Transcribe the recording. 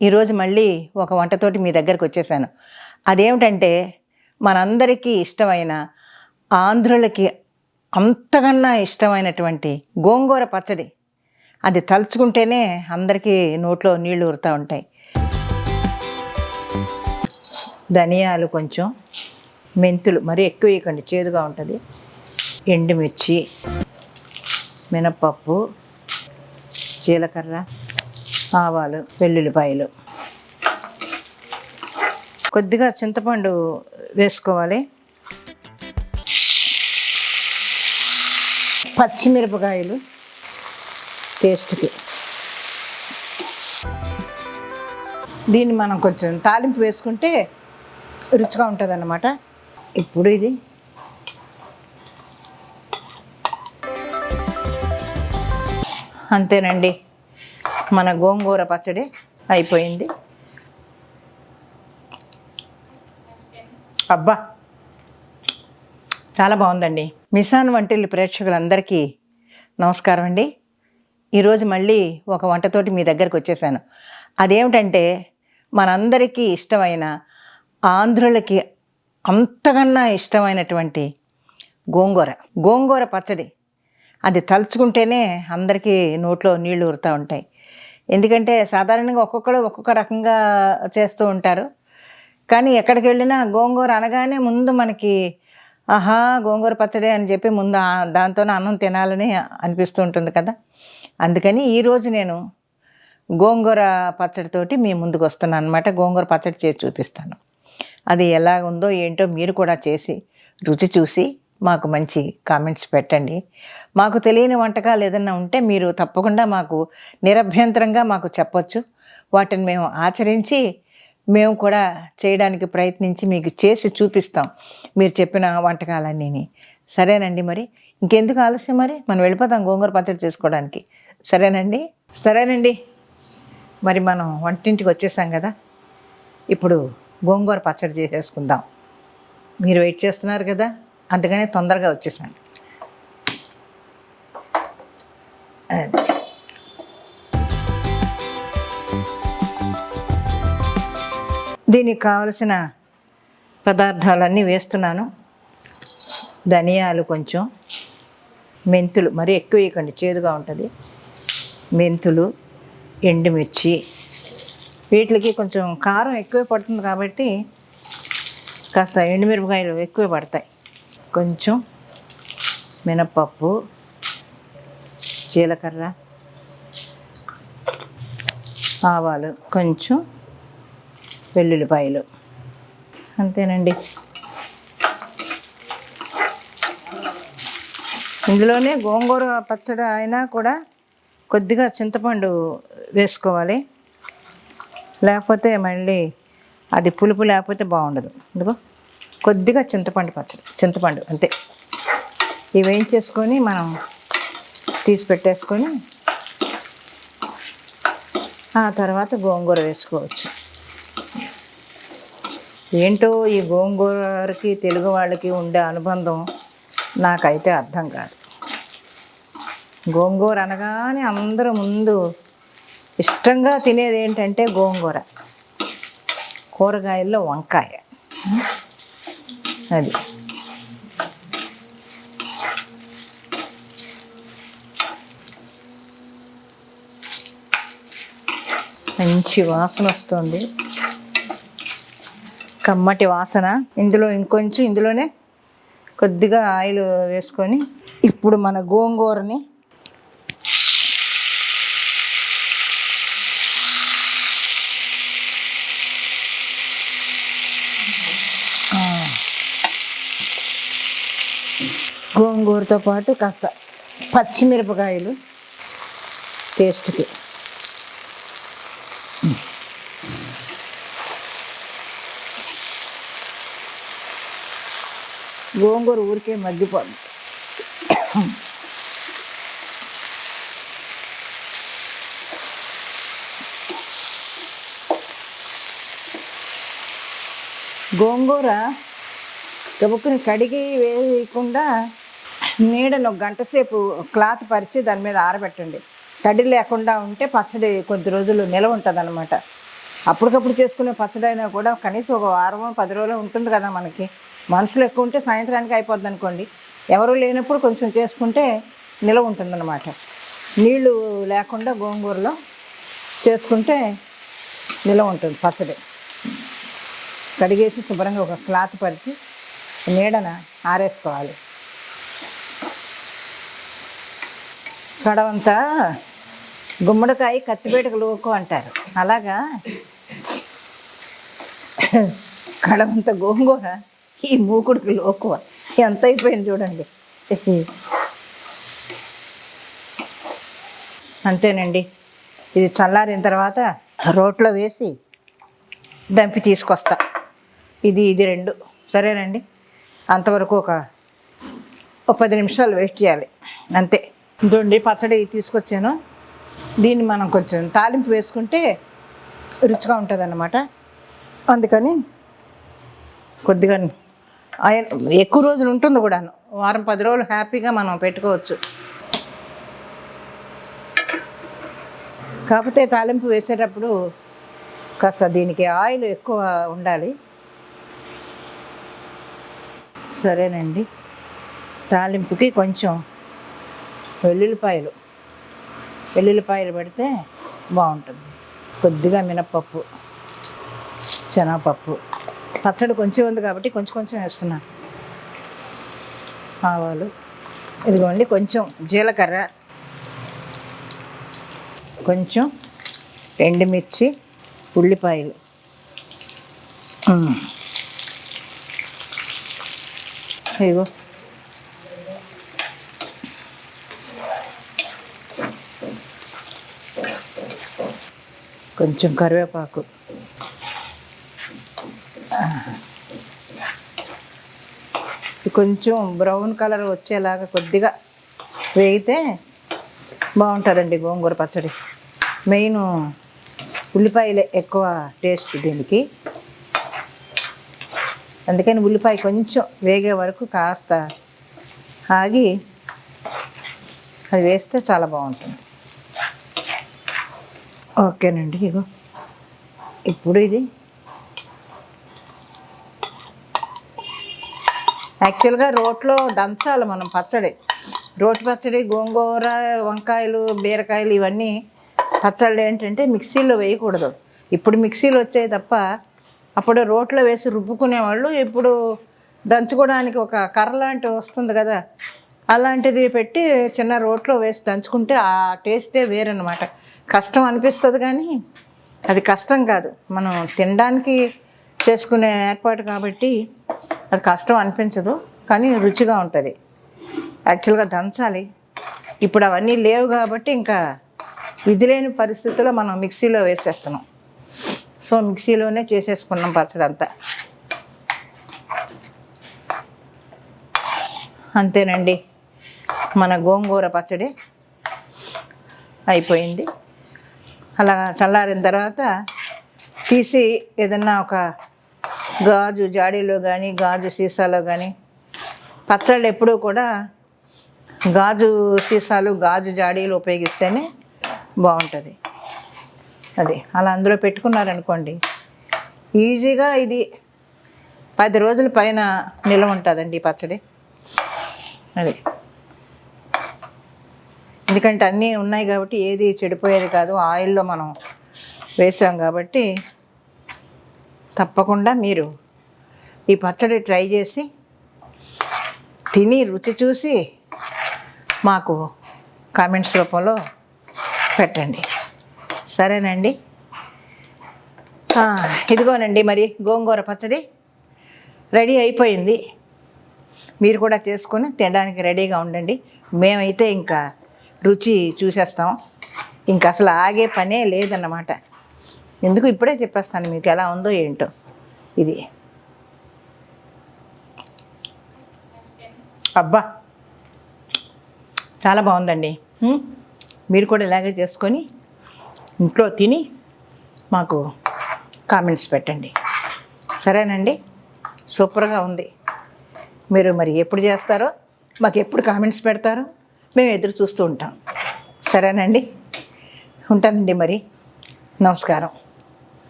ఈరోజు మళ్ళీ ఒక వంటతోటి మీ దగ్గరకు వచ్చేసాను. అదేమిటంటే మనందరికీ ఇష్టమైన ఆంధ్రులకి అంతకన్నా ఇష్టమైనటువంటి గోంగూర పచ్చడి. అది తలుచుకుంటేనే అందరికీ నోట్లో నీళ్ళు ఊరుతూ ఉంటాయి. ధనియాలు కొంచెం మెంతులు మరి ఎక్కువ వేయకండి చేదుగా ఉంటుంది. ఎండుమిర్చి మినప్పప్పు జీలకర్ర. ఆవాలు వెల్లుల్లిపాయలు. కొద్దిగా చింతపండు వేసుకోవాలి. పచ్చిమిరపకాయలు టేస్ట్కి. దీన్ని మనం కొంచెం తాలింపు వేసుకుంటే రుచిగా ఉంటుంది అన్నమాట ఇప్పుడు ఇది. అంతేనండి. మన గోంగూర పచ్చడి అయిపోయింది. అబ్బా! చాలా బాగుందండి. మిసాన్ వంటిల్లు ప్రేక్షకులందరికీ నమస్కారం అండి. ఈరోజు మళ్ళీ ఒక వంటతోటి మీ దగ్గరకు వచ్చేసాను. అదేమిటంటే మనందరికీ ఇష్టమైన ఆంధ్రులకి అంతకన్నా ఇష్టమైనటువంటి గోంగూర. గోంగూర పచ్చడి. అది తలుచుకుంటేనే అందరికీ నోట్లో నీళ్ళు ఊరుతూ ఉంటాయి. ఎందుకంటే సాధారణంగా ఒక్కొక్కరు ఒక్కొక్క రకంగా చేస్తూ ఉంటారు. కానీ ఎక్కడికి వెళ్ళినా గోంగూర అనగానే ముందు మనకి ఆహా గోంగూర పచ్చడి అని చెప్పి ముందు ఆ- దాంతోనే అన్నం తినాలని అనిపిస్తూ ఉంటుంది కదా. అందుకని ఈరోజు నేను గోంగూర పచ్చడితోటి మీ ముందుకు వస్తున్నాను అనమాట గోంగూర పచ్చడి చేసి చూపిస్తాను. అది ఎలా ఉందో ఏంటో మీరు కూడా చేసి రుచి చూసి మాకు మంచి కామెంట్స్ పెట్టండి. మాకు తెలియని వంటకాలు ఏదైనా ఉంటే మీరు తప్పకుండా మాకు నిరభ్యంతరంగా మాకు చెప్పొచ్చు. వాటిని మేము ఆచరించి మేము కూడా చేయడానికి ప్రయత్నించి మీకు చేసి చూపిస్తాం మీరు చెప్పిన వంటకాలన్నీ సరేనండి మరి? ఇంకెందుకు ఆలస్యం మరి? మనం వెళ్ళిపోతాం గోంగూర పచ్చడి చేసుకోవడానికి. సరేనండి? సరేనండి. మరి మనం వంటింటికి వచ్చేసాం కదా. ఇప్పుడు గోంగూర పచ్చడి చేసేసుకుందాం. మీరు వెయిట్ చేస్తున్నారు కదా? అందుకనే తొందరగా వచ్చేసాను. దీనికి కావలసిన పదార్థాలన్నీ వేస్తున్నాను. ధనియాలు కొంచెం మెంతులు మరి ఎక్కువ వేయకండి చేదుగా ఉంటుంది. మెంతులు ఎండుమిర్చి వీటికి కొంచెం కారం ఎక్కువ పడుతుంది కాబట్టి కాస్త ఎండుమిరపకాయలు ఎక్కువ పడతాయి. కొంచెం మినప్పప్పు జీలకర్ర ఆవాలు కొంచెం వెల్లుల్లిపాయలు. అంతేనండి. ఇందులోనే గోంగూర పచ్చడి అయినా కూడా కొద్దిగా చింతపండు వేసుకోవాలి. లేకపోతే మళ్ళీ అది పులుపు లేకపోతే బాగుండదు. ఇదిగో కొద్దిగా చింతపండు పచ్చడి చింతపండు అంతే. ఇవి వేయించేసుకొని మనం తీసి పెట్టేసుకొని ఆ తర్వాత గోంగూర వేసుకోవచ్చు. ఏంటో ఈ గోంగూరకి తెలుగు వాళ్ళకి ఉండే అనుబంధం నాకైతే అర్థం కాదు. గోంగూర అనగానే అందరూ ముందు ఇష్టంగా తినేది ఏంటంటే గోంగూర. కూరగాయల్లో వంకాయ. అది. మంచి వాసన వస్తుంది. కమ్మటి వాసన. ఇందులో ఇంకొంచెం ఇందులోనే కొద్దిగా ఆయిల్ వేసుకొని ఇప్పుడు మన గోంగూరని గోంగూరతో పాటు కాస్త పచ్చిమిరపకాయలు టేస్ట్కి. గోంగూర ఊరికే మగ్గిపోదు గోంగూర గబుక్కుని కడిగి వేయకుండా నీడను ఒక గంట సేపు క్లాత్ పరిచి దాని మీద ఆరబెట్టండి. తడి లేకుండా ఉంటే పచ్చడి కొద్ది రోజులు నిలవ ఉంటుంది అనమాట అప్పటికప్పుడు చేసుకునే పచ్చడి అయినా కూడా కనీసం ఒక వారం పది రోజులు ఉంటుంది కదా మనకి. మనుషులు ఎక్కువ ఉంటే సాయంత్రానికి అయిపోద్ది అనుకోండి ఎవరు లేనప్పుడు కొంచెం చేసుకుంటే నిలవ ఉంటుందన్నమాట. నీళ్ళు లేకుండా గోంగూరలో చేసుకుంటే నిలవ ఉంటుంది పచ్చడి. కడిగేసి శుభ్రంగా ఒక క్లాత్ పరిచి నీడన ఆరేసుకోవాలి. కడవంతా గుమ్మడికాయ కత్తిపేటకు లోకు అంటారు. అలాగా కడవంత గోంగూర ఈ మూకుడికి లోకువ. ఎంత అయిపోయింది చూడండి. అంతేనండి. ఇది చల్లారిన తర్వాత రోట్లో వేసి దంపి తీసుకొస్తా. ఇది ఇది రెండు. సరేనండి? అంతవరకు ఒక పది నిమిషాలు వేస్ట్ చేయాలి. అంతే. చూడండి పచ్చడి తీసుకొచ్చాను. దీన్ని మనం కొంచెం తాలింపు వేసుకుంటే రుచిగా ఉంటుంది అన్నమాట అందుకని కొద్దిగా ఆయన ఎక్కువ రోజులు ఉంటుంది కూడాను. వారం పది రోజులు హ్యాపీగా మనం పెట్టుకోవచ్చు. కాకపోతే తాలింపు వేసేటప్పుడు కాస్త దీనికి ఆయిల్ ఎక్కువ ఉండాలి. సరేనండి. తాలింపుకి కొంచెం వెల్లుల్లిపాయలు. వెల్లుల్లిపాయలు పెడితే బాగుంటుంది. కొద్దిగా మినప్పప్పు శనగపప్పు. పచ్చడి కొంచెం ఉంది కాబట్టి కొంచెం కొంచెం వేస్తున్నాను ఆవాలు ఇదిగోండి కొంచెం జీలకర్ర కొంచెం ఎండుమిర్చి ఉల్లిపాయలు. ఉమ్. కొంచెం కరివేపాకు. కొంచెం బ్రౌన్ కలర్ వచ్చేలాగా కొద్దిగా వేగితే బాగుంటుందండి గోంగూర పచ్చడి. మెయిన్ ఉల్లిపాయలే ఎక్కువ టేస్ట్ దీనికి. అందుకని ఉల్లిపాయ కొంచెం వేగే వరకు కాస్త ఆగి అది వేస్తే చాలా బాగుంటుంది. ఓకేనండి ఇగో. ఇప్పుడు ఇది. యాక్చువల్గా రోట్లో దంచాలి మనం పచ్చడి. రోటి పచ్చడి గోంగూర వంకాయలు బీరకాయలు ఇవన్నీ పచ్చళ్ళు ఏంటంటే మిక్సీలో వేయకూడదు. ఇప్పుడు మిక్సీలు వచ్చాయి తప్ప అప్పుడు రోట్లో వేసి రుబ్బుకునేవాళ్ళు. ఇప్పుడు దంచుకోవడానికి ఒక కర్ర లాంటి వస్తుంది కదా అలాంటిది పెట్టి చిన్న రోట్లో వేసి దంచుకుంటే ఆ టేస్టే వేరనమాట కష్టం అనిపిస్తుంది కానీ అది కష్టం కాదు. మనం తినడానికి చేసుకునే ఏర్పాటు కాబట్టి అది కష్టం అనిపించదు కానీ రుచిగా ఉంటుంది. యాక్చువల్గా దంచాలి. ఇప్పుడు అవన్నీ లేవు కాబట్టి ఇంకా విధి లేని పరిస్థితుల్లో మనం మిక్సీలో వేసేస్తున్నాం. సో మిక్సీలోనే చేసేసుకున్నాం పచ్చడి అంతా అంతేనండి. మన గోంగూర పచ్చడి అయిపోయింది. అలా చల్లారిన తర్వాత తీసి ఏదన్నా ఒక గాజు జాడీలో కానీ గాజు సీసాలో కానీ పచ్చళ్ళు ఎప్పుడూ కూడా గాజు సీసాలు గాజు జాడీలు ఉపయోగిస్తేనే బాగుంటుంది. అది. అలా అందులో పెట్టుకున్నారనుకోండి. ఈజీగా ఇది పది రోజుల పైన నిల్వ ఉంటుందండి ఈ పచ్చడి. అది. ఎందుకంటే అన్నీ ఉన్నాయి కాబట్టి ఏది చెడిపోయేది కాదు ఆయిల్లో మనం వేసాం కాబట్టి తప్పకుండా మీరు ఈ పచ్చడి ట్రై చేసి తిని రుచి చూసి మాకు కామెంట్స్ రూపంలో పెట్టండి. సరేనండి. ఇదిగోనండి మరి గోంగూర పచ్చడి రెడీ అయిపోయింది. మీరు కూడా చేసుకొని తినడానికి రెడీగా ఉండండి. మేమైతే ఇంకా రుచి చూసేస్తాం. ఇంకా అసలు ఆగే పనే లేదన్నమాట. ఎందుకు ఇప్పుడే చెప్పేస్తాను మీకు ఎలా ఉందో ఏంటో. ఇది. అబ్బా! చాలా బాగుందండి. మీరు కూడా ఇలాగే చేసుకొని ఇంట్లో తిని మాకు కామెంట్స్ పెట్టండి. సరేనండి? సూపర్గా ఉంది. మీరు మరి ఎప్పుడు చేస్తారో మాకు ఎప్పుడు కామెంట్స్ పెడతారో మేము ఎదురు చూస్తూ ఉంటాం. సరేనండి? ఉంటానండి మరి. నమస్కారం.